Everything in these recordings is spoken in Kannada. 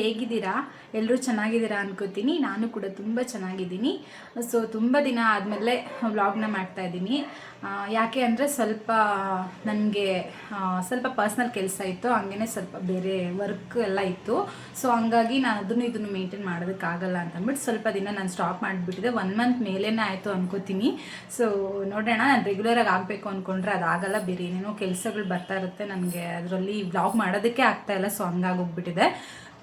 ಹೇಗಿದ್ದೀರಾ? ಎಲ್ಲರೂ ಚೆನ್ನಾಗಿದ್ದೀರಾ ಅನ್ಕೋತೀನಿ. ನಾನು ಕೂಡ ತುಂಬ ಚೆನ್ನಾಗಿದ್ದೀನಿ. ಸೊ ತುಂಬ ದಿನ ಆದಮೇಲೆ ವ್ಲಾಗ್ನ ಮಾಡ್ತಾ ಇದ್ದೀನಿ. ಯಾಕೆ ಅಂದರೆ ಸ್ವಲ್ಪ ನನಗೆ ಸ್ವಲ್ಪ ಪರ್ಸ್ನಲ್ ಕೆಲಸ ಇತ್ತು. ಹಂಗೇ ಸ್ವಲ್ಪ ಬೇರೆ ವರ್ಕ್ ಎಲ್ಲ ಇತ್ತು. ಸೊ ಹಂಗಾಗಿ ನಾನು ಅದನ್ನು ಇದನ್ನು ಮೇಂಟೈನ್ ಮಾಡೋದಕ್ಕಾಗಲ್ಲ ಅಂತ ಅಂದ್ಬಿಟ್ಟು ಸ್ವಲ್ಪ ದಿನ ನಾನು ಸ್ಟಾಪ್ ಮಾಡಿಬಿಟ್ಟಿದೆ. ಒನ್ ಮಂತ್ ಮೇಲೇ ಆಯಿತು ಅನ್ಕೋತೀನಿ. ಸೊ ನೋಡೋಣ ನಾನು ರೆಗ್ಯುಲರಾಗಿ ಆಗಬೇಕು ಅಂದ್ಕೊಂಡ್ರೆ ಅದಾಗಲ್ಲ. ಬೇರೆ ಏನೇನೋ ಕೆಲಸಗಳು ಬರ್ತಾ ಇರುತ್ತೆ. ನನಗೆ ಅದರಲ್ಲಿ ವ್ಲಾಗ್ ಮಾಡೋದಕ್ಕೆ ಆಗ್ತಾಯಿಲ್ಲ ಸೊ ಹಂಗಾಗಿ ಹಂಗಾಗೋಗ್ಬಿಟ್ಟಿದೆ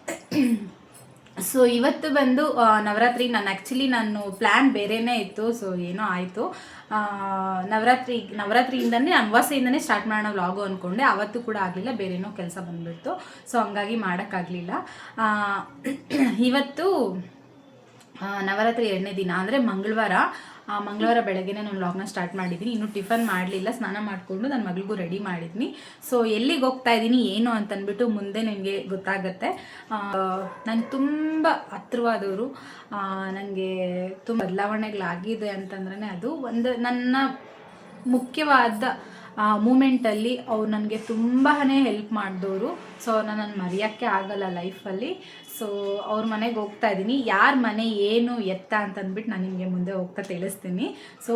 ಸೊ ಇವತ್ತು ಬಂದು ನವರಾತ್ರಿ ನಾನು ಆ್ಯಕ್ಚುಲಿ ನಾನು ಪ್ಲ್ಯಾನ್ ಬೇರೆನೇ ಇತ್ತು ಸೊ ಏನೋ ಆಯಿತು. ನವರಾತ್ರಿ, ನವರಾತ್ರಿಯಿಂದನೇ, ಅಮಾವಾಸ್ಯೆಯಿಂದನೇ ಸ್ಟಾರ್ಟ್ ಮಾಡೋಣ ವ್ಲಾಗು ಅಂದ್ಕೊಂಡೆ ಅವತ್ತು ಕೂಡ ಆಗಲಿಲ್ಲ ಬೇರೆನೋ ಕೆಲಸ ಬಂದುಬಿಡ್ತು. ಸೊ ಹಂಗಾಗಿ ಮಾಡೋಕ್ಕಾಗಲಿಲ್ಲ. ಇವತ್ತು ನವರಾತ್ರಿ ಎರಡನೇ ದಿನ ಅಂದರೆ ಮಂಗಳವಾರ. ಮಂಗಳವಾರ ಬೆಳಗ್ಗೆನೇ ನಾನು ವ್ಲಾಗ್ನ ಸ್ಟಾರ್ಟ್ ಮಾಡಿದ್ದೀನಿ ಇನ್ನೂ ಟಿಫನ್ ಮಾಡಲಿಲ್ಲ, ಸ್ನಾನ ಮಾಡಿಕೊಂಡು ನನ್ನ ಮಗಳಿಗೂ ರೆಡಿ ಮಾಡಿದ್ದೀನಿ ಸೊ ಎಲ್ಲಿಗೆ ಹೋಗ್ತಾ ಇದ್ದೀನಿ ಏನು ಅಂತಂದ್ಬಿಟ್ಟು ಮುಂದೆ ನಿಮಗೆ ಗೊತ್ತಾಗತ್ತೆ. ನಾನು ತುಂಬ ಹತ್ರವಾದವರು ನನಗೆ ತುಂಬ ಬದಲಾವಣೆಗಳಾಗಿದೆ ಅಂತಂದ್ರೆ ಅದು. ಒಂದು ನನ್ನ ಮುಖ್ಯವಾದ ಮೂಮೆಂಟಲ್ಲಿ ಅವ್ರು ನನಗೆ ತುಂಬಾ ಹೆಲ್ಪ್ ಮಾಡಿದವರು ಸೊ ಅವ್ರನ್ನ ನಾನು ಮರೆಯೋಕ್ಕೆ ಆಗಲ್ಲ ಲೈಫಲ್ಲಿ ಸೊ ಅವ್ರ ಮನೆಗೆ ಹೋಗ್ತಾ ಇದ್ದೀನಿ. ಯಾರ ಮನೆ ಏನು ಎತ್ತ ಅಂತಂದ್ಬಿಟ್ಟು ನಾನು ನಿಮಗೆ ಮುಂದೆ ಹೋಗ್ತಾ ತಿಳಿಸ್ತೀನಿ. ಸೊ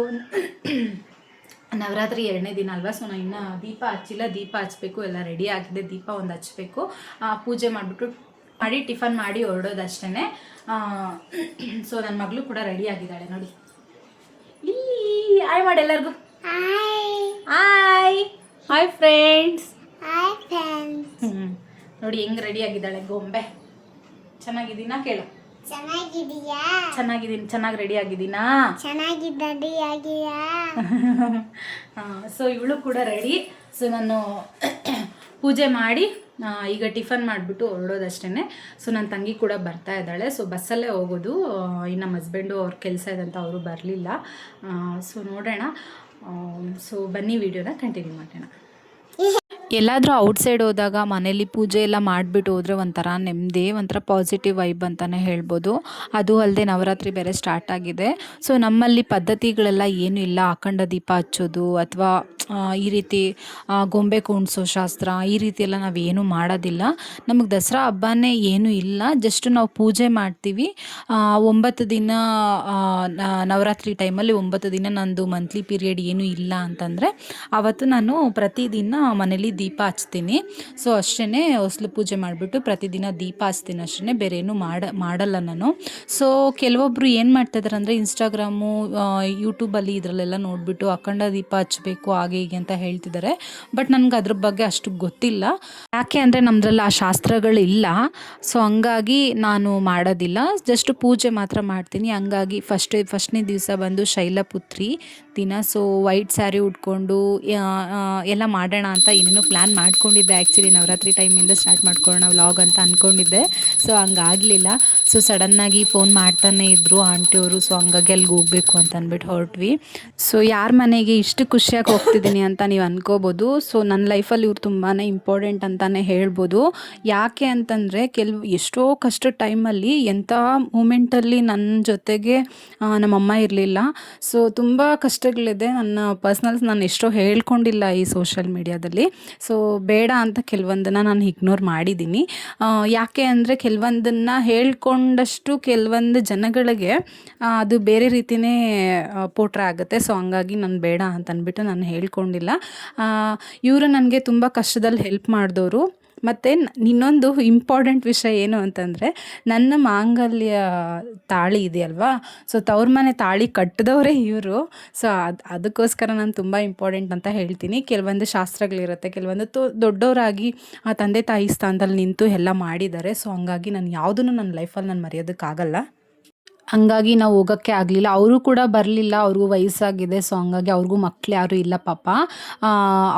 ನವರಾತ್ರಿ ಎರಡನೇ ದಿನ ಅಲ್ವಾ? ಸೊ ನಾನು ಇನ್ನು ದೀಪ ಹಚ್ಚಿಲ್ಲ. ದೀಪ ಹಚ್ಚಬೇಕು ಎಲ್ಲ ರೆಡಿ ಆಗಿದೆ. ದೀಪ ಒಂದು ಹಚ್ಚಬೇಕು ಪೂಜೆ ಮಾಡಿಬಿಟ್ಟು ಮಾಡಿ, ಟಿಫನ್ ಮಾಡಿ ಹೊರಡೋದಷ್ಟೇ ಸೊ ನನ್ನ ಮಗಳು ಕೂಡ ರೆಡಿ ಆಗಿದ್ದಾಳೆ ನೋಡಿ. ಇಲ್ಲಿ ಹಾಯ್ ಮಾಡಿ ಎಲ್ಲರಿಗೂ. Hi hi friends hi friends ನೋಡಿ ಹೆಂಗ್ ರೆಡಿ ಆಗಿದ್ದಾಳೆ ಗೊಂಬೆ? ಚೆನ್ನಾಗಿದ್ದೀನಾ ಕೇಳು. ಚೆನ್ನಾಗಿದೀಯಾ ಚೆನ್ನಾಗಿದ್ದೀನಿ. ಚೆನ್ನಾಗಿ ರೆಡಿ ಆಗಿದ್ದೀನಾ? ಚೆನ್ನಾಗಿದ್ದಲ್ಲಿ ಆಗಿಯಾ? ಸೊ ಇವಳು ಕೂಡ ರೆಡಿ ಸೊ ನಾನು ಪೂಜೆ ಮಾಡಿ ಈಗ ಟಿಫನ್ ಮಾಡಿಬಿಟ್ಟು ಹೊರಡೋದಷ್ಟೇ ಸೊ ನನ್ನ ತಂಗಿ ಕೂಡ ಬರ್ತಾ ಇದ್ದಾಳೆ. ಸೊ ಬಸ್ಸಲ್ಲೇ ಹೋಗೋದು. ನಮ್ಮ ಹಸ್ಬೆಂಡು ಅವ್ರ ಕೆಲಸ ಇದೆ ಅಂತ ಅವರು ಬರಲಿಲ್ಲ. ಸೊ ನೋಡೋಣ. ಸೊ ಬನ್ನಿ ವಿಡಿಯೋನ ಕಂಟಿನ್ಯೂ ಮಾಡೋಣ. ಎಲ್ಲಾದರೂ ಔಟ್ಸೈಡ್ ಹೋದಾಗ, ಮನೇಲಿ ಪೂಜೆ ಎಲ್ಲ ಮಾಡಿಬಿಟ್ಟು ಹೋದರೆ ಒಂಥರ ನೆಮ್ಮದಿ, ಒಂಥರ ಪಾಸಿಟಿವ್ ವೈಬ್ ಅಂತಲೇ ಹೇಳ್ಬೋದು. ಅದು ಅಲ್ಲದೆ ನವರಾತ್ರಿ ಬೇರೆ ಸ್ಟಾರ್ಟ್ ಆಗಿದೆ. ಸೊ ನಮ್ಮಲ್ಲಿ ಪದ್ಧತಿಗಳೆಲ್ಲ ಏನೂ ಇಲ್ಲ, ಅಖಂಡ ದೀಪ ಹಚ್ಚೋದು ಅಥವಾ ಈ ರೀತಿ ಗೊಂಬೆ ಕೂಣಿಸೋ ಶಾಸ್ತ್ರ, ಈ ರೀತಿ ಎಲ್ಲ ನಾವೇನು ಮಾಡೋದಿಲ್ಲ. ನಮಗೆ ದಸರಾ ಹಬ್ಬನೇ ಏನೂ ಇಲ್ಲ. ಜಸ್ಟ್ ನಾವು ಪೂಜೆ ಮಾಡ್ತೀವಿ. ಒಂಬತ್ತು ದಿನ ನವರಾತ್ರಿ ಟೈಮಲ್ಲಿ ಒಂಬತ್ತು ದಿನ ನಂದು ಮಂತ್ಲಿ ಪೀರಿಯಡ್ ಏನೂ ಇಲ್ಲ ಅಂತಂದರೆ ಆವತ್ತು ನಾನು ಪ್ರತಿದಿನ ಮನೇಲಿ ದೀಪ ಹಚ್ತೀನಿ. ಸೊ ಅಷ್ಟೇ ಹೊಸಲು ಪೂಜೆ ಮಾಡಿಬಿಟ್ಟು ಪ್ರತಿದಿನ ದೀಪ ಹಚ್ತೀನಿ. ಅಷ್ಟೇ ಬೇರೆ ಏನು ಮಾಡ, ಮಾಡಲ್ಲ ನಾನು. ಸೊ ಕೆಲವೊಬ್ಬರು ಏನು ಮಾಡ್ತಾಯಿದ್ದಾರೆ ಅಂದರೆ ಇನ್ಸ್ಟಾಗ್ರಾಮು ಯೂಟ್ಯೂಬಲ್ಲಿ ಇದರಲ್ಲೆಲ್ಲ ನೋಡಿಬಿಟ್ಟು ಅಖಂಡ ದೀಪ ಹಚ್ಚಬೇಕು ಹಾಗೆ ಹೀಗೆ ಅಂತ ಹೇಳ್ತಿದ್ದಾರೆ. ಬಟ್ ನನಗೆ ಅದ್ರ ಬಗ್ಗೆ ಅಷ್ಟು ಗೊತ್ತಿಲ್ಲ. ಯಾಕೆ ಅಂದರೆ ನಮ್ದ್ರಲ್ಲಿ ಆ ಶಾಸ್ತ್ರಗಳಿಲ್ಲ. ಸೊ ಹಂಗಾಗಿ ನಾನು ಮಾಡೋದಿಲ್ಲ. ಜಸ್ಟ್ ಪೂಜೆ ಮಾತ್ರ ಮಾಡ್ತೀನಿ. ಹಂಗಾಗಿ ಫಸ್ಟ್ ಫಸ್ಟ್ನೇ ದಿವಸ ಬಂದು ಶೈಲಪುತ್ರಿ ದಿನ. ಸೊ ವೈಟ್ ಸ್ಯಾರಿ ಉಟ್ಕೊಂಡು ಎಲ್ಲ ಮಾಡೋಣ ಅಂತ ಏನೇನೋ ಪ್ಲ್ಯಾನ್ ಮಾಡ್ಕೊಂಡಿದ್ದೆ. ಆ್ಯಕ್ಚುಲಿ ನವರಾತ್ರಿ ಟೈಮಿಂದ ಸ್ಟಾರ್ಟ್ ಮಾಡ್ಕೊಳ್ಳೋಣ ವ್ಲಾಗ್ ಅಂತ ಅಂದ್ಕೊಂಡಿದ್ದೆ ಸೊ ಹಂಗಾಗಲಿಲ್ಲ. ಸೊ ಸಡನ್ನಾಗಿ ಫೋನ್ ಮಾಡ್ತಾನೆ ಇದ್ದರು ಆಂಟಿಯವರು ಸೊ ಹಂಗಾಗಿ ಅಲ್ಲಿಗೆ ಹೋಗಬೇಕು ಅಂತ ಅಂದ್ಬಿಟ್ಟು ಹೊರಟ್ವಿ. ಸೊ ಯಾರ ಮನೆಗೆ ಇಷ್ಟು ಖುಷಿಯಾಗಿ ಹೋಗ್ತಿದ್ದೀನಿ ಅಂತ ನೀವು ಅನ್ಕೋಬೋದು. ಸೊ ನನ್ನ ಲೈಫಲ್ಲಿ ಇವ್ರು ತುಂಬಾ ಇಂಪಾರ್ಟೆಂಟ್ ಅಂತಲೇ ಹೇಳ್ಬೋದು. ಯಾಕೆ ಅಂತಂದರೆ, ಕೆಲವು, ಎಷ್ಟೋ ಕಷ್ಟದ ಟೈಮಲ್ಲಿ ಎಂಥ ಮೂಮೆಂಟಲ್ಲಿ ನನ್ನ ಜೊತೆಗೆ ನಮ್ಮಮ್ಮ ಇರಲಿಲ್ಲ. ಸೊ ತುಂಬ ಕಷ್ಟಗಳಿದೆ. ನನ್ನ ಪರ್ಸ್ನಲ್ಸ್ ನಾನು ಎಷ್ಟೋ ಹೇಳ್ಕೊಂಡಿಲ್ಲ ಈ ಸೋಷಿಯಲ್ ಮೀಡಿಯಾದಲ್ಲಿ ಸೊ ಬೇಡ ಅಂತ ಕೆಲವೊಂದನ್ನು ನಾನು ಇಗ್ನೋರ್ ಮಾಡಿದ್ದೀನಿ ಯಾಕೆ ಅಂದರೆ ಕೆಲವೊಂದನ್ನು ಹೇಳ್ಕೊಂಡಷ್ಟು ಕೆಲವೊಂದು ಜನಗಳಿಗೆ ಅದು ಬೇರೆ ರೀತಿಯೇ ಪೋಟ್ರ ಆಗುತ್ತೆ. ಸೊ ಹಂಗಾಗಿ ನಾನು ಬೇಡ ಅಂತ ಅಂದ್ಬಿಟ್ಟು ನಾನು ಹೇಳ್ಕೊಂಡಿಲ್ಲ ಇವರು ನನಗೆ ತುಂಬ ಕಷ್ಟದಲ್ಲಿ ಹೆಲ್ಪ್ ಮಾಡಿದವರು. ಮತ್ತು ಇನ್ನೊಂದು ಇಂಪಾರ್ಟೆಂಟ್ ವಿಷಯ ಏನು ಅಂತಂದರೆ, ನನ್ನ ಮಾಂಗಲ್ಯ ತಾಳಿ ಇದೆಯಲ್ವಾ? ಸೊ ತವ್ರ ಮನೆ ತಾಳಿ ಕಟ್ಟಿದವರೇ ಇವರು. ಸೊ ಅದು, ಅದಕ್ಕೋಸ್ಕರ ನಾನು ತುಂಬ ಇಂಪಾರ್ಟೆಂಟ್ ಅಂತ ಹೇಳ್ತೀನಿ. ಕೆಲವೊಂದು ಶಾಸ್ತ್ರಗಳಿರುತ್ತೆ. ಕೆಲವೊಂದು ತೊ, ದೊಡ್ಡವರಾಗಿ ಆ ತಂದೆ ತಾಯಿ ಸ್ಥಾನದಲ್ಲಿ ನಿಂತು ಎಲ್ಲ ಮಾಡಿದ್ದಾರೆ. ಸೊ ಹಂಗಾಗಿ ನಾನು ಯಾವುದನ್ನು ನನ್ನ ಲೈಫಲ್ಲಿ ನಾನು ಮರೆಯೋದಕ್ಕಾಗಲ್ಲ. ಹಂಗಾಗಿ ನಾವು ಹೋಗೋಕ್ಕೆ ಆಗಲಿಲ್ಲ. ಅವರು ಕೂಡ ಬರಲಿಲ್ಲ. ಅವ್ರಿಗೂ ವಯಸ್ಸಾಗಿದೆ. ಸೊ ಹಂಗಾಗಿ ಅವ್ರಿಗೂ ಮಕ್ಳು ಯಾರೂ ಇಲ್ಲ ಪಾಪ.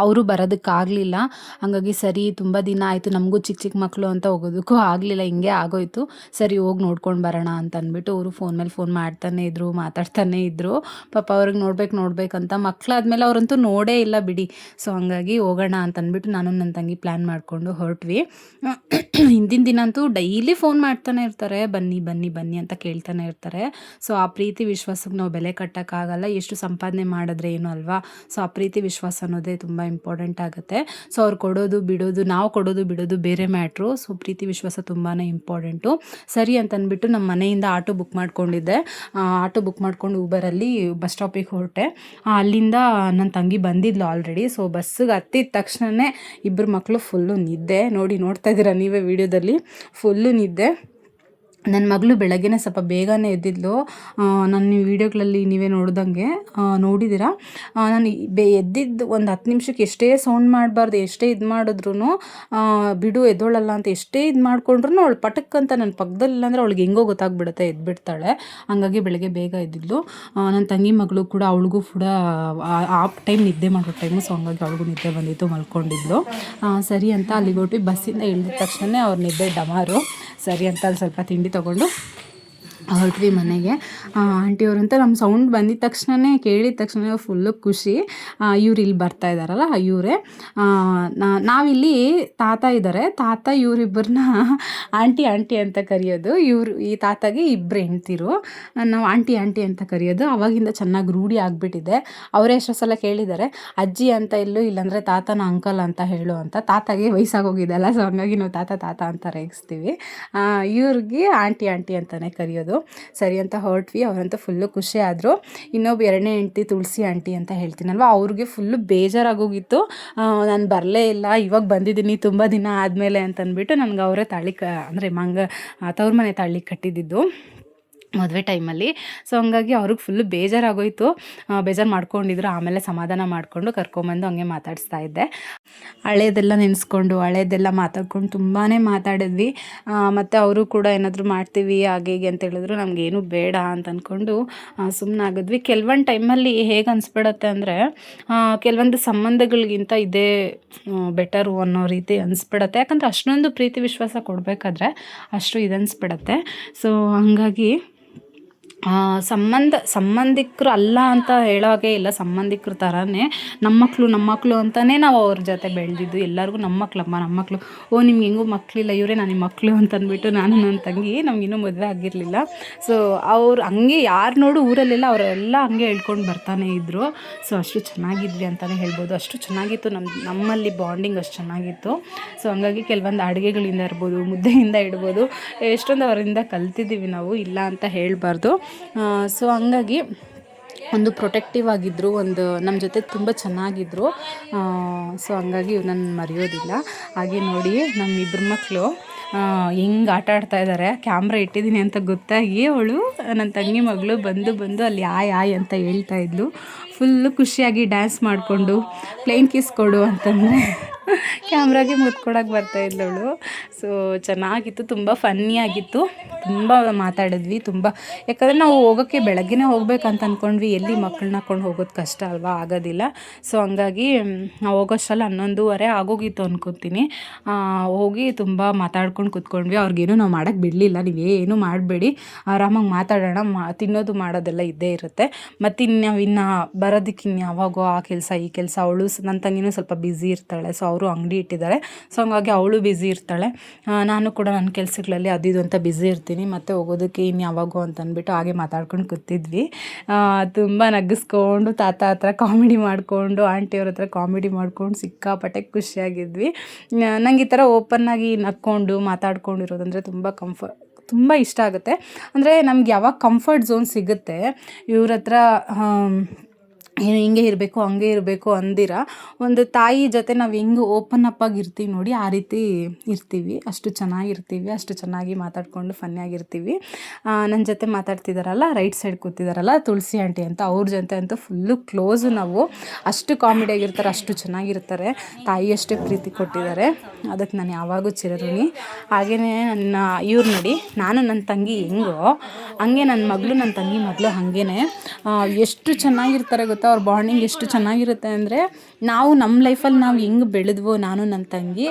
ಅವರು ಬರೋದಕ್ಕಾಗಲಿಲ್ಲ ಹಾಗಾಗಿ ಸರಿ, ತುಂಬ ದಿನ ಆಯಿತು. ನಮಗೂ ಚಿಕ್ಕ ಚಿಕ್ಕ ಮಕ್ಕಳು ಅಂತ ಹೋಗೋದಕ್ಕೂ ಆಗಲಿಲ್ಲ. ಹಿಂಗೆ ಆಗೋಯ್ತು. ಸರಿ, ಹೋಗಿ ನೋಡ್ಕೊಂಡು ಬರೋಣ ಅಂತ ಅಂದ್ಬಿಟ್ಟು ಅವರು ಫೋನ್ ಮೇಲೆ ಫೋನ್ ಮಾಡ್ತಾನೆ ಇದ್ರು, ಮಾತಾಡ್ತಾನೆ ಇದ್ರು. ಪಾಪ ಅವ್ರಿಗೆ ನೋಡ್ಬೇಕು ನೋಡ್ಬೇಕಂತ ಮಕ್ಕಳಾದ್ಮೇಲೆ ಅವರಂತೂ ನೋಡೇ ಇಲ್ಲ ಬಿಡಿ. ಸೊ ಹಂಗಾಗಿ ಹೋಗೋಣ ಅಂತ ಅಂದ್ಬಿಟ್ಟು ನಾನು ನನ್ನ ತಂಗಿ ಪ್ಲ್ಯಾನ್ ಮಾಡಿಕೊಂಡು ಹೊರಟ್ವಿ. ಹಿಂದಿನ ದಿನ ಅಂತೂ ಡೈಲಿ ಫೋನ್ ಮಾಡ್ತಾನೆ ಇರ್ತಾರೆ. ಬನ್ನಿ ಬನ್ನಿ ಬನ್ನಿ ಅಂತ ಕೇಳ್ತಾನೆ ಇರ್ತಾರೆ. ಮಾಡ್ತಾರೆ. ಸೊ ಆ ಪ್ರೀತಿ ವಿಶ್ವಾಸಕ್ಕೆ ನಾವು ಬೆಲೆ ಕಟ್ಟೋಕ್ಕಾಗಲ್ಲ. ಎಷ್ಟು ಸಂಪಾದನೆ ಮಾಡಿದ್ರೆ ಏನು ಅಲ್ವಾ? ಸೊ ಆ ಪ್ರೀತಿ ವಿಶ್ವಾಸ ಅನ್ನೋದೇ ತುಂಬ ಇಂಪಾರ್ಟೆಂಟ್ ಆಗುತ್ತೆ. ಸೊ ಅವ್ರು ಕೊಡೋದು, ಬಿಡೋದು, ನಾವು ಕೊಡೋದು, ಬಿಡೋದು ಬೇರೆ ಮ್ಯಾಟ್ರು. ಸೊ ಪ್ರೀತಿ ವಿಶ್ವಾಸ ತುಂಬಾ ಇಂಪಾರ್ಟೆಂಟು ಸರಿ ಅಂತ ಅಂದ್ಬಿಟ್ಟು ನಮ್ಮ ಮನೆಯಿಂದ ಆಟೋ ಬುಕ್ ಮಾಡ್ಕೊಂಡಿದ್ದೆ. ಆಟೋ ಬುಕ್ ಮಾಡ್ಕೊಂಡು ಊಬರಲ್ಲಿ ಬಸ್ ಸ್ಟಾಪಿಗೆ ಹೊರಟೆ. ಅಲ್ಲಿಂದ ನನ್ನ ತಂಗಿ ಬಂದಿದ್ಲು ಆಲ್ರೆಡಿ ಸೊ ಬಸ್ಸಿಗೆ ಹತ್ತಿದ ತಕ್ಷಣವೇ ಇಬ್ಬರು ಮಕ್ಕಳು ಫುಲ್ಲು ನಿದ್ದೆ. ನೋಡಿ ನೋಡ್ತಾ ಇದ್ದೀರಾ ನೀವೇ ವಿಡಿಯೋದಲ್ಲಿ ಫುಲ್ಲು ನಿದ್ದೆ. ನನ್ನ ಮಗಳು ಬೆಳಗ್ಗೆನೇ ಸ್ವಲ್ಪ ಬೇಗನೆ ಎದ್ದಿದ್ಲು. ನನ್ನ ವೀಡಿಯೋಗಳಲ್ಲಿ ನೀವೇ ನೋಡ್ದಂಗೆ ನೋಡಿದ್ದೀರಾ ನಾನು ಬೇ, ಎದ್ದಿದ್ದು ಒಂದು ಹತ್ತು ನಿಮಿಷಕ್ಕೆ ಎಷ್ಟೇ ಸೌಂಡ್ ಮಾಡಬಾರ್ದು, ಎಷ್ಟೇ ಇದು ಮಾಡಿದ್ರು ಬಿಡು ಎದ್ದೋಳಲ್ಲ ಅಂತ ಎಷ್ಟೇ ಇದು ಮಾಡ್ಕೊಂಡ್ರು ಅವಳು ಪಟಕ್ ಅಂತ ನನ್ನ ಪಕ್ಕದಲ್ಲಿ ಅಂದರೆ ಅವಳಿಗೆ ಹೆಂಗೋ ಗೊತ್ತಾಗ್ಬಿಡುತ್ತೆ, ಎದ್ಬಿಡ್ತಾಳೆ. ಹಂಗಾಗಿ ಬೆಳಗ್ಗೆ ಬೇಗ ಎದ್ದಿದ್ಲು. ನನ್ನ ತಂಗಿ ಮಗಳು ಕೂಡ ಅವಳಿಗೂ ಕೂಡ, ಆ- ಟೈಮ್ ನಿದ್ದೆ ಮಾಡೋ ಟೈಮು, ಸೊ ಹಂಗಾಗಿ ಅವಳಿಗೂ ನಿದ್ದೆ ಬಂದಿತ್ತು, ಮಲ್ಕೊಂಡಿದ್ಲು. ಸರಿ ಅಂತ ಅಲ್ಲಿಗೆ ಬಸ್ಸಿಂದ ಇಳಿದ ತಕ್ಷಣ ಅವ್ರ ನಿದ್ದೆ ಡಮಾರು. ಸರಿ ಅಂತ ಅಲ್ಲಿ ಸ್ವಲ್ಪ ತಿಂಡಿ ತೊಗೊಂಡು? ಹೊರಟ್ವಿ ಮನೆಗೆ. ಆಂಟಿಯವ್ರಂತ ನಮ್ಮ ಸೌಂಡ್ ಬಂದಿದ ತಕ್ಷಣವೇ ಕೇಳಿದ ತಕ್ಷಣ ಫುಲ್ಲು ಖುಷಿ. ಇವ್ರು ಇಲ್ಲಿ ಬರ್ತಾ ಇದ್ದಾರಲ್ಲ ಇವರೇ. ನಾವಿಲ್ಲಿ ತಾತ ಇದ್ದಾರೆ ತಾತ ಇವರಿಬ್ಬರನ್ನ ಆಂಟಿ ಆಂಟಿ ಅಂತ ಕರೆಯೋದು. ಇವರು, ಈ ತಾತಗೆ ಇಬ್ಬರು ಹೆಣ್ತಿರು ನಾವು ಆಂಟಿ ಆಂಟಿ ಅಂತ ಕರೆಯೋದು. ಅವಾಗಿಂದ ಚೆನ್ನಾಗಿ ರೂಢಿ ಆಗಿಬಿಟ್ಟಿದೆ. ಅವರೇ ಎಷ್ಟೋ ಸಲ ಕೇಳಿದ್ದಾರೆ ಅಜ್ಜಿ ಅಂತ ಇಲ್ಲೂ ಇಲ್ಲಾಂದರೆ ತಾತನ ಅಂಕಲ್ ಅಂತ ಹೇಳು ಅಂತ ತಾತಗೆ ವಯಸ್ಸಾಗೋಗಿದೆಲ್ಲ ಸೊ ಹಂಗಾಗಿ ನಾವು ತಾತ ತಾತ ಅಂತ ರೇಗಿಸ್ತೀವಿ. ಇವ್ರಿಗೆ ಆಂಟಿ ಆಂಟಿ ಅಂತಲೇ ಕರೆಯೋದು. ಸರಿ ಅಂತ ಹೊರಟ್ವಿ, ಅವರಂತೂ ಫುಲ್ಲು ಖುಷಿ ಆದರು. ಇನ್ನೊಬ್ಬ ಎರಡನೇ ಹೆಂಡ್ತಿ ತುಳಸಿ ಆಂಟಿ ಅಂತ ಹೇಳ್ತೀನಲ್ವ, ಅವ್ರಿಗೆ ಫುಲ್ಲು ಬೇಜಾರಾಗೋಗಿತ್ತು. ನಾನು ಬರಲೇ ಇಲ್ಲ, ಇವಾಗ ಬಂದಿದ್ದೀನಿ, ತುಂಬ ದಿನ ಆದಮೇಲೆ ಅಂತಂದ್ಬಿಟ್ಟು ನನಗೆ ಅವರೇ ತಾಳಿ ಕ, ಅಂದರೆ ಮಂಗ ತವ್ರ ಮನೆ ತಾಳಿ ಕಟ್ಟಿದ್ದಿದ್ದು ಮದುವೆ ಟೈಮಲ್ಲಿ. ಸೊ ಹಂಗಾಗಿ ಅವ್ರಿಗೆ ಫುಲ್ಲು ಬೇಜಾರಾಗೋಯಿತು. ಬೇಜಾರು ಮಾಡ್ಕೊಂಡಿದ್ರು. ಆಮೇಲೆ ಸಮಾಧಾನ ಮಾಡಿಕೊಂಡು ಕರ್ಕೊಂಬಂದು ಹಂಗೆ ಮಾತಾಡಿಸ್ತಾ ಇದ್ದೆ. ಹಳೇದೆಲ್ಲ ನೆನೆಸ್ಕೊಂಡು, ಹಳೇದೆಲ್ಲ ಮಾತಾಡ್ಕೊಂಡು ತುಂಬಾ ಮಾತಾಡಿದ್ವಿ. ಮತ್ತು ಅವರು ಕೂಡ ಏನಾದರೂ ಮಾಡ್ತೀವಿ, ಹಾಗೆ ಹೀಗೆ ಅಂತ ಹೇಳಿದ್ರು. ನಮಗೇನು ಬೇಡ ಅಂತ ಅಂದ್ಕೊಂಡು ಸುಮ್ಮನಾಗಿದ್ವಿ ಕೆಲವೊಂದು ಟೈಮಲ್ಲಿ ಹೇಗೆ ಅನಿಸ್ಬಿಡತ್ತೆ ಅಂದರೆ ಕೆಲವೊಂದು ಸಂಬಂಧಗಳಿಗಿಂತ ಇದೇ ಬೆಟರು ಅನ್ನೋ ರೀತಿ ಅನಿಸ್ಬಿಡತ್ತೆ. ಯಾಕಂದರೆ ಅಷ್ಟೊಂದು ಪ್ರೀತಿ ವಿಶ್ವಾಸ ಕೊಡಬೇಕಾದ್ರೆ ಅಷ್ಟು ಇದು ಅನಿಸ್ಬಿಡತ್ತೆ. ಸೊ ಹಂಗಾಗಿ ಸಂಬಂಧ, ಸಂಬಂಧಿಕರು ಅಲ್ಲ ಅಂತ ಹೇಳೋಕೆ ಇಲ್ಲ. ಸಂಬಂಧಿಕರ ಥರನೇ ನಮ್ಮ ಮಕ್ಕಳು ನಮ್ಮ ಮಕ್ಕಳು ಅಂತಲೇ ನಾವು ಅವ್ರ ಜೊತೆ ಬೆಳೆದಿದ್ದು. ಎಲ್ಲರಿಗೂ ನಮ್ಮ ಮಕ್ಕಳಮ್ಮ ನಮ್ಮ ಮಕ್ಕಳು ಓ, ನಿಮ್ಗೆ ಹೆಂಗೂ ಮಕ್ಕಳಿಲ್ಲ ಇವರೇ ನಾನು ನಿಮ್ಮ ಮಕ್ಕಳು ಅಂತ ಅಂದ್ಬಿಟ್ಟು ನಾನು ನನ್ನ ತಂಗಿ ನಮಗಿನ್ನೂ ಮದುವೆ ಆಗಿರಲಿಲ್ಲ. ಸೊ ಅವ್ರು ಹಂಗೆ ಯಾರು ನೋಡು ಊರಲ್ಲೆಲ್ಲ ಅವರೆಲ್ಲ ಹಂಗೆ ಹೇಳ್ಕೊಂಡು ಬರ್ತಾನೆ ಇದ್ದರು ಸೊ ಅಷ್ಟು ಚೆನ್ನಾಗಿದ್ವಿ ಅಂತಲೇ ಹೇಳ್ಬೋದು. ಅಷ್ಟು ಚೆನ್ನಾಗಿತ್ತು ನಮ್ಮ ನಮ್ಮಲ್ಲಿ ಬಾಂಡಿಂಗ್ ಅಷ್ಟು ಚೆನ್ನಾಗಿತ್ತು. ಸೊ ಹಂಗಾಗಿ ಕೆಲವೊಂದು ಅಡುಗೆಗಳಿಂದ ಇರ್ಬೋದು, ಮುದ್ದೆಯಿಂದ ಇಡ್ಬೋದು, ಎಷ್ಟೊಂದು ಅವರಿಂದ ಕಲ್ತಿದ್ದೀವಿ ನಾವು ಇಲ್ಲ ಅಂತ ಹೇಳಬಾರ್ದು. ಸೊ ಹಂಗಾಗಿ ಒಂದು ಪ್ರೊಟೆಕ್ಟಿವ್ ಆಗಿದ್ದರು ಒಂದು ನಮ್ಮ ಜೊತೆ ತುಂಬ ಚೆನ್ನಾಗಿದ್ದರು ಸೊ ಹಂಗಾಗಿ ನಾನು ಮರೆಯೋದಿಲ್ಲ. ಹಾಗೆ ನೋಡಿ ನಮ್ಮ ಇಬ್ಬರು ಮಕ್ಕಳು ಹೆಂಗೆ ಆಟ ಆಡ್ತಾ ಇದ್ದಾರೆ ಕ್ಯಾಮ್ರಾ ಇಟ್ಟಿದ್ದೀನಿ ಅಂತ ಗೊತ್ತಾಗಿ ಅವಳು ನನ್ನ ತಂಗಿ ಮಗಳು ಬಂದು ಬಂದು ಅಲ್ಲಿ ಆಯ್ ಆಯ್ ಅಂತ ಹೇಳ್ತಾ ಇದ್ಲು. ಫುಲ್ಲು ಖುಷಿಯಾಗಿ ಡ್ಯಾನ್ಸ್ ಮಾಡಿಕೊಂಡು ಪ್ಲೇನ್ ಕಿಸ್ ಕೊಡು ಅಂತಂದರೆ. ಕ್ಯಾಮ್ರಾಗೆ ಮುತ್ಕೊಡೋಕೆ ಬರ್ತಾ ಇದ್ದವಳು ಸೊ ಚೆನ್ನಾಗಿತ್ತು, ತುಂಬ ಫನ್ನಿ ಆಗಿತ್ತು. ತುಂಬ ಮಾತಾಡಿದ್ವಿ, ತುಂಬ. ಯಾಕಂದರೆ ನಾವು ಹೋಗೋಕ್ಕೆ ಬೆಳಗ್ಗೆನೇ ಹೋಗ್ಬೇಕಂತ ಅಂದ್ಕೊಂಡ್ವಿ ಎಲ್ಲಿ ಮಕ್ಕಳನ್ನ ಹಾಕೊಂಡು ಹೋಗೋದು ಕಷ್ಟ ಅಲ್ವಾ? ಆಗೋದಿಲ್ಲ. ಸೊ ಹಂಗಾಗಿ ನಾವು ಹೋಗೋಷ್ಟರಲ್ಲಿ ಹನ್ನೊಂದುವರೆ ಆಗೋಗಿತ್ತು ಅನ್ಕೊತೀನಿ. ಹೋಗಿ ತುಂಬ ಮಾತಾಡ್ಕೊಂಡು ಕೂತ್ಕೊಂಡ್ವಿ. ಅವ್ರಿಗೇನು ನಾವು ಮಾಡೋಕ್ಕೆ ಬಿಡಲಿಲ್ಲ. ನೀವೇನು ಮಾಡಬೇಡಿ. ಆರಾಮಾಗಿ ಮಾತಾಡೋಣ. ಮಾ, ತಿನ್ನೋದು ಮಾಡೋದೆಲ್ಲ ಇದ್ದೇ ಇರುತ್ತೆ. ಮತ್ತು ಇನ್ನು ಇನ್ನು ಬರೋದಕ್ಕಿನ್ನು ಯಾವಾಗೋ ಆ ಕೆಲಸ, ಈ ಕೆಲಸ. ಅವಳು ನನ್ನ ತಂಗಿನೂ ಸ್ವಲ್ಪ ಬ್ಯುಸಿ ಇರ್ತಾಳೆ. ಸೊ ಅವರು ಅಂಗಡಿ ಇಟ್ಟಿದ್ದಾರೆ. ಸೊ ಹಂಗಾಗಿ ಅವಳು ಬ್ಯುಸಿ ಇರ್ತಾಳೆ. ನಾನು ಕೂಡ ನನ್ನ ಕೆಲಸಗಳಲ್ಲಿ ಅದು ಇದು ಅಂತ ಬ್ಯುಸಿ ಇರ್ತೀನಿ. ಮತ್ತು ಹೋಗೋದಕ್ಕೆ ಇನ್ನು ಯಾವಾಗೋ ಅಂತ ಅಂದ್ಬಿಟ್ಟು ಹಾಗೆ ಮಾತಾಡ್ಕೊಂಡು ಕೂತಿದ್ವಿ. ತುಂಬ ನಗಿಸ್ಕೊಂಡು ತಾತ ಹತ್ರ ಕಾಮಿಡಿ ಮಾಡಿಕೊಂಡು ಆಂಟಿಯವ್ರ ಹತ್ರ ಕಾಮಿಡಿ ಮಾಡ್ಕೊಂಡು ಸಿಕ್ಕಾಪಟ್ಟೆ ಖುಷಿಯಾಗಿದ್ವಿ. ನಂಗೆ ಈ ಥರ ಓಪನ್ನಾಗಿ ನಕ್ಕೊಂಡು ಮಾತಾಡ್ಕೊಂಡಿರೋದಂದರೆ ತುಂಬ ಕಂಫರ್ಟ್ ತುಂಬ ಇಷ್ಟ ಆಗುತ್ತೆ. ಅಂದರೆ ನಮ್ಗೆ ಯಾವಾಗ ಕಂಫರ್ಟ್ ಝೋನ್ ಸಿಗುತ್ತೆ, ಇವ್ರ ಹತ್ರ ಹಿಂಗೆ ಇರಬೇಕು, ಹಂಗೆ ಇರಬೇಕು ಅಂದಿರ ಒಂದು ತಾಯಿ ಜೊತೆ ನಾವು ಹೆಂಗೆ ಓಪನ್ ಅಪ್ ಆಗಿ ಇರ್ತೀವಿ ನೋಡಿ ಆ ರೀತಿ ಇರ್ತೀವಿ. ಅಷ್ಟು ಚೆನ್ನಾಗಿರ್ತೀವಿ, ಅಷ್ಟು ಚೆನ್ನಾಗಿ ಮಾತಾಡಿಕೊಂಡು ಫನ್ನಿಯಾಗಿರ್ತೀವಿ ನನ್ನ ಜೊತೆ ಮಾತಾಡ್ತಿದ್ದಾರಲ್ಲ ರೈಟ್ ಸೈಡ್ ಕೂತಿದ್ದಾರಲ್ಲ ತುಳಸಿ ಆಂಟಿ ಅಂತ, ಅವ್ರ ಜೊತೆ ಅಂತೂ ಫುಲ್ಲು ಕ್ಲೋಸು ನಾವು. ಅಷ್ಟು ಕಾಮಿಡಿಯಾಗಿರ್ತಾರೆ ಅಷ್ಟು ಚೆನ್ನಾಗಿರ್ತಾರೆ. ತಾಯಿಯಷ್ಟೇ ಪ್ರೀತಿ ಕೊಟ್ಟಿದ್ದಾರೆ. ಅದಕ್ಕೆ ನಾನು ಯಾವಾಗೂ ಚಿರಋಣಿ. ಹಾಗೆಯೇ ನನ್ನ, ಇವ್ರು ನೋಡಿ, ನಾನು ನನ್ನ ತಂಗಿ ಹೆಂಗೋ, ಹಂಗೆ ನನ್ನ ಮಗಳು ನನ್ನ ತಂಗಿ ಮಗಳು ಹಾಗೇ ಎಷ್ಟು ಚೆನ್ನಾಗಿರ್ತಾರೆ ಗೊತ್ತಾ? ಅವ್ರ ಬಾಂಡಿಂಗ್ ಎಷ್ಟು ಚೆನ್ನಾಗಿರುತ್ತೆ ಅಂದರೆ ನಾವು ನಮ್ಮ ಲೈಫಲ್ಲಿ ನಾವು ಹೆಂಗೆ ಬೆಳೆದ್ವೋ ನಾನು ನನ್ನ ತಂಗಿ,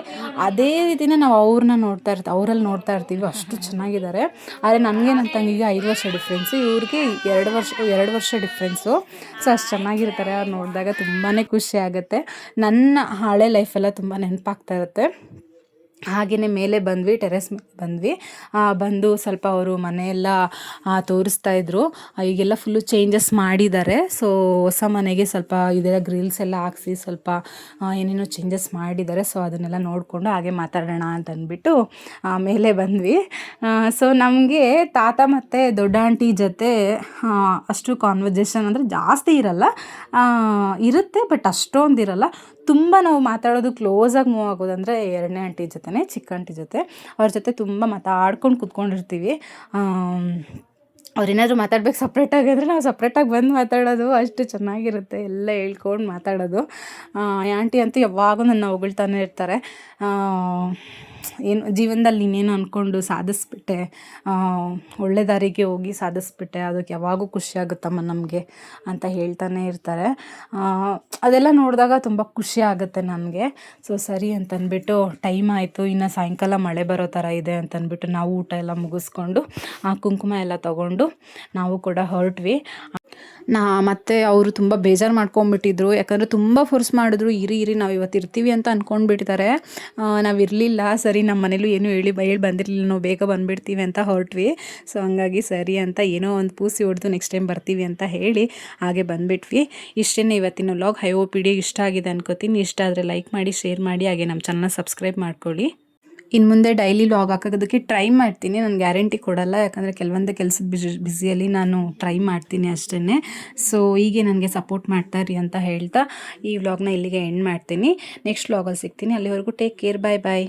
ಅದೇ ರೀತಿನೇ ನಾವು ಅವ್ರನ್ನ ನೋಡ್ತಾ ಇರ್ತೀವಿ ಅವರಲ್ಲಿ ನೋಡ್ತಾ ಇರ್ತೀವಿ, ಅಷ್ಟು ಚೆನ್ನಾಗಿದ್ದಾರೆ. ಆದರೆ ನನಗೆ ನನ್ನ ತಂಗಿಗೆ ಐದು ವರ್ಷ ಡಿಫ್ರೆನ್ಸು ಇವ್ರಿಗೆ ಎರಡು ವರ್ಷ ಎರಡು ವರ್ಷ ಡಿಫ್ರೆನ್ಸು ಸೊ ಅಷ್ಟು ಚೆನ್ನಾಗಿರ್ತಾರೆ, ಅವ್ರು ನೋಡಿದಾಗ ತುಂಬಾ ಖುಷಿ ಆಗುತ್ತೆ. ನನ್ನ ಹಳೆ ಲೈಫೆಲ್ಲ ತುಂಬ ನೆನಪಾಗ್ತಾ ಇರುತ್ತೆ. ಹಾಗೆಯೇ ಮೇಲೆ ಬಂದ್ವಿ ಟೆರೆಸ್ ಮೇಲೆ ಬಂದ್ವಿ. ಬಂದು ಸ್ವಲ್ಪ ಅವರು ಮನೆಯೆಲ್ಲ ತೋರಿಸ್ತಾ ಇದ್ರು. ಆ, ಈಗೆಲ್ಲ ಫುಲ್ಲು ಚೇಂಜಸ್ ಮಾಡಿದ್ದಾರೆ. ಸೊ ಹೊಸ ಮನೆಗೆ ಸ್ವಲ್ಪ ಇದೆಲ್ಲ ಗ್ರಿಲ್ಸ್ ಎಲ್ಲ ಹಾಕ್ಸಿ ಸ್ವಲ್ಪ ಏನೇನೋ ಚೇಂಜಸ್ ಮಾಡಿದ್ದಾರೆ. ಸೊ ಅದನ್ನೆಲ್ಲ ನೋಡಿಕೊಂಡು ಹಾಗೆ ಮಾತಾಡೋಣ ಅಂತ ಅಂದ್ಬಿಟ್ಟು ಮೇಲೆ ಬಂದ್ವಿ. ಸೊ ನಮಗೆ ತಾತ ಮತ್ತು ದೊಡ್ಡ ಆಂಟಿ ಜೊತೆ ಅಷ್ಟು ಕಾನ್ವರ್ಜೇಷನ್ ಅಂದರೆ ಜಾಸ್ತಿ ಇರಲ್ಲ. ಇರುತ್ತೆ ಬಟ್ ಅಷ್ಟೊಂದು ಇರಲ್ಲ ತುಂಬ ನಾವು ಮಾತಾಡೋದು ಕ್ಲೋಸಾಗಿ ಮೂವ್ ಆಗೋದಂದರೆ ಎರಡನೇ ಆಂಟಿ ಜೊತೆನೇ, ಚಿಕ್ಕ ಆಂಟಿ ಜೊತೆ. ಅವ್ರ ಜೊತೆ ತುಂಬ ಮಾತಾಡ್ಕೊಂಡು ಕುತ್ಕೊಂಡಿರ್ತೀವಿ. ಅವ್ರೇನಾದರೂ ಮಾತಾಡ್ಬೇಕು ಸಪ್ರೇಟಾಗಿ ಅಂದರೆ ನಾವು ಸಪ್ರೇಟಾಗಿ ಬಂದು ಮಾತಾಡೋದು, ಅಷ್ಟು ಚೆನ್ನಾಗಿರುತ್ತೆ ಎಲ್ಲ ಹೇಳ್ಕೊಂಡು ಮಾತಾಡೋದು. ಆಂಟಿ ಅಂತೂ ಯಾವಾಗೂ ನನ್ನ ಹೊಗಳ್ತಾನೆ ಇರ್ತಾರೆ. ಏನು ಜೀವನದಲ್ಲಿ ಇನ್ನೇನು ಅಂದ್ಕೊಂಡು ಸಾಧಿಸ್ಬಿಟ್ಟೆ ಒಳ್ಳೆ ದಾರಿಗೆ ಹೋಗಿ ಸಾಧಿಸ್ಬಿಟ್ಟೆ, ಅದಕ್ಕೆ ಯಾವಾಗೂ ಖುಷಿಯಾಗುತ್ತಮ್ಮ ನಮಗೆ ಅಂತ ಹೇಳ್ತಾನೆ ಇರ್ತಾರೆ. ಅದೆಲ್ಲ ನೋಡಿದಾಗ ತುಂಬ ಖುಷಿ ಆಗುತ್ತೆ ನನಗೆ ಸೊ ಸರಿ ಅಂತಂದ್ಬಿಟ್ಟು ಟೈಮ್ ಆಯಿತು, ಇನ್ನು ಸಾಯಂಕಾಲ ಮಳೆ ಬರೋ ಥರ ಇದೆ ಅಂತಂದ್ಬಿಟ್ಟು ನಾವು ಊಟ ಎಲ್ಲ ಮುಗಿಸ್ಕೊಂಡು, ಆ ಕುಂಕುಮ ಎಲ್ಲ ತಗೊಂಡು ನಾವು ಕೂಡ ಹೊರಟ್ವಿ. ನಾ ಮತ್ತೆ ಅವರು ತುಂಬ ಬೇಜಾರು ಮಾಡ್ಕೊಂಬಿಟ್ಟಿದ್ರು. ಯಾಕಂದರೆ ತುಂಬ ಫೋರ್ಸ್ ಮಾಡಿದ್ರು, ಇರಿ ಇರಿ, ನಾವು ಇವತ್ತು ಇರ್ತೀವಿ ಅಂತ ಅಂದ್ಕೊಂಡ್ಬಿಟ್ಟಿದ್ದಾರೆ ನಾವು ಇರಲಿಲ್ಲ, ಸರಿ ನಮ್ಮ ಮನೇಲೂ ಏನು ಹೇಳಿ ಹೇಳಿ ಬಂದಿರಲಿಲ್ಲ, ನಾವು ಬೇಗ ಬಂದುಬಿಡ್ತೀವಿ ಅಂತ ಹೊರಟ್ವಿ. ಸೊ ಹಂಗಾಗಿ ಸರಿ ಅಂತ ಏನೋ ಒಂದು ಪೂಸಿ ಹೊಡೆದು ನೆಕ್ಸ್ಟ್ ಟೈಮ್ ಬರ್ತೀವಿ ಅಂತ ಹೇಳಿ ಹಾಗೆ ಬಂದುಬಿಟ್ವಿ. ಇಷ್ಟೇ ಇವತ್ತಿನ vlog hi O P D ಇಷ್ಟ ಆಗಿದೆ ಅನ್ಕೋತೀನಿ. ಇಷ್ಟ ಆದರೆ ಲೈಕ್ ಮಾಡಿ ಶೇರ್ ಮಾಡಿ, ಹಾಗೆ ನಮ್ಮ ಚಾನಲ್ ಸಬ್ಸ್ಕ್ರೈಬ್ ಮಾಡ್ಕೊಳ್ಳಿ. ಇನ್ನು ಮುಂದೆ ಡೈಲಿ ಲಾಗ್ ಹಾಕೋದಕ್ಕೆ ಟ್ರೈ ಮಾಡ್ತೀನಿ. ನಾನು ಗ್ಯಾರಂಟಿ ಕೊಡಲ್ಲ. ಯಾಕಂದರೆ ಕೆಲವೊಂದೇ ಕೆಲಸದ ಬಿಸಿ ಬ್ಯುಸಿಯಲ್ಲಿ ನಾನು ಟ್ರೈ ಮಾಡ್ತೀನಿ ಅಷ್ಟೇ ಸೊ ಹೀಗೆ ನನಗೆ ಸಪೋರ್ಟ್ ಮಾಡ್ತಾರಿ ಅಂತ ಹೇಳ್ತಾ ಈ ವ್ಲಾಗ್ನ ಇಲ್ಲಿಗೆ ಎಂಡ್ ಮಾಡ್ತೀನಿ. ನೆಕ್ಸ್ಟ್ ವ್ಲಾಗಲ್ಲಿ ಸಿಗ್ತೀನಿ. ಅಲ್ಲಿವರೆಗೂ ಟೇಕ್ ಕೇರ್ ಬಾಯ್ ಬಾಯ್